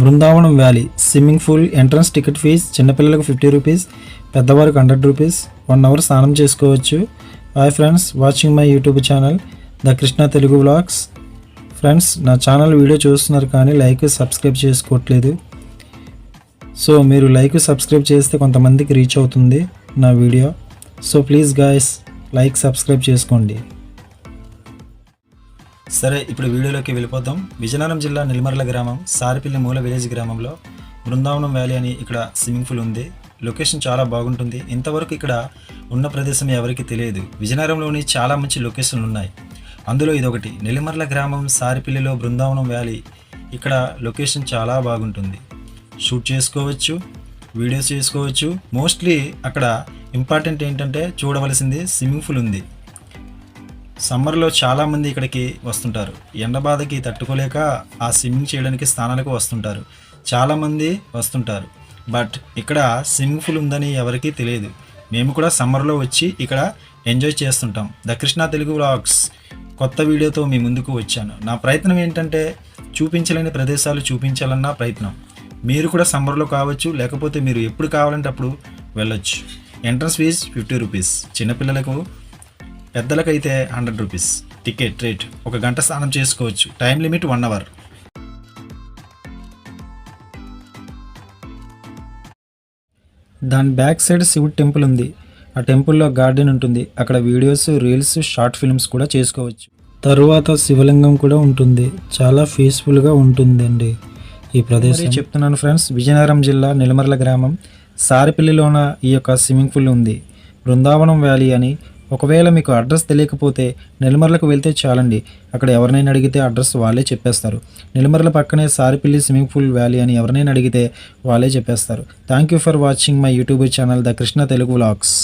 Brindavanam valley swimming pool entrance ticket fee చిన్నపిల్లలకు fifty rupees పెద్దవారికి hundred rupees one hour స్నానం చేసుకోవచ్చు. Hi friends watching my YouTube channel the Krishna Telugu blogs friends నా channel video చూస్తున్నారు కానీ like subscribe చేసుకోవట్లేదు. So మీరు like subscribe చేస్తే కొంతమందికి రీచ్ అవుతుంది నా video. So please guys like subscribe చేసుకోండి. సరే ఇప్పుడు వీడియోలోకి వెళ్ళిపోతాం విజయనగరం జిల్లా నిల్మర్ల గ్రామం సారిపల్లి మూల విలేజ్ గ్రామంలో బృందావనం వ్యాలీ అని ఇక్కడ స్విమ్మింగ్ పూల్ ఉంది. లొకేషన్ చాలా బాగుంటుంది. ఇంతవరకు ఇక్కడ ఉన్న ప్రదేశం ఎవరికి తెలియదు. విజయనగరంలోని చాలా మంచి లొకేషన్లు ఉన్నాయి. అందులో ఇదొకటి. నెల్లిమర్ల గ్రామం సారిపల్లిలో బృందావనం వ్యాలీ. ఇక్కడ లొకేషన్ చాలా బాగుంటుంది. షూట్ చేసుకోవచ్చు వీడియోస్ చేసుకోవచ్చు. మోస్ట్లీ అక్కడ ఇంపార్టెంట్ ఏంటంటే చూడవలసింది స్విమ్మింగ్ పూల్ ఉంది. సమ్మర్లో చాలామంది ఇక్కడికి వస్తుంటారు. ఎండ బాధకి తట్టుకోలేక ఆ స్విమ్మింగ్ చేయడానికి స్థానాలకు వస్తుంటారు. చాలామంది వస్తుంటారు. బట్ ఇక్కడ స్విమ్మింగ్ పూల్ ఉందని ఎవరికీ తెలియదు. మేము కూడా సమ్మర్లో వచ్చి ఇక్కడ ఎంజాయ్ చేస్తుంటాం. ద కృష్ణ తెలుగు వ్లాగ్స్ కొత్త వీడియోతో మీ ముందుకు వచ్చాను. నా ప్రయత్నం ఏంటంటే చూపించలేని ప్రదేశాలు చూపించాలన్న ప్రయత్నం. మీరు కూడా సమ్మర్లో కావచ్చు లేకపోతే మీరు ఎప్పుడు కావాలంటే అప్పుడు వెళ్ళొచ్చు. ఎంట్రన్స్ ఫీజ్ ఫిఫ్టీ రూపీస్ చిన్నపిల్లలకు పెద్దలకైతే హండ్రెడ్ రూపీస్ టికెట్ రేట్ ఒక గంట స్నానం చేసుకోవచ్చు. టైం లిమిట్ వన్ అవర్ దాని బ్యాక్ సైడ్ శివుడు టెంపుల్ ఉంది. ఆ టెంపుల్లో గార్డెన్ ఉంటుంది. అక్కడ వీడియోస్ రీల్స్ షార్ట్ ఫిల్మ్స్ కూడా చేసుకోవచ్చు. తరువాత శివలింగం కూడా ఉంటుంది. చాలా పీస్ఫుల్గా ఉంటుందండి ఈ ప్రదేశం. చెప్తున్నాను ఫ్రెండ్స్ విజయనగరం జిల్లా నిలమర్ల గ్రామం. సారిపల్లిలోన ఈ యొక్క స్విమ్మింగ్ పూల్ ఉంది. బృందావనం వ్యాలీ అని ఒకవేళ మీకు అడ్రస్ తెలియకపోతే నెల్మర్లకు వెళ్తే చాలండి. అక్కడ ఎవరినైనా అడిగితే అడ్రస్ వాళ్ళే చెప్పేస్తారు. నెల్మర్ల పక్కనే సారిపల్లి స్విమ్మింగ్ పూల్ వ్యాలీ అని ఎవరినైనా అడిగితే వాళ్ళే చెప్పేస్తారు. Thank you for watching my YouTube channel the Krishna Telugu vlogs.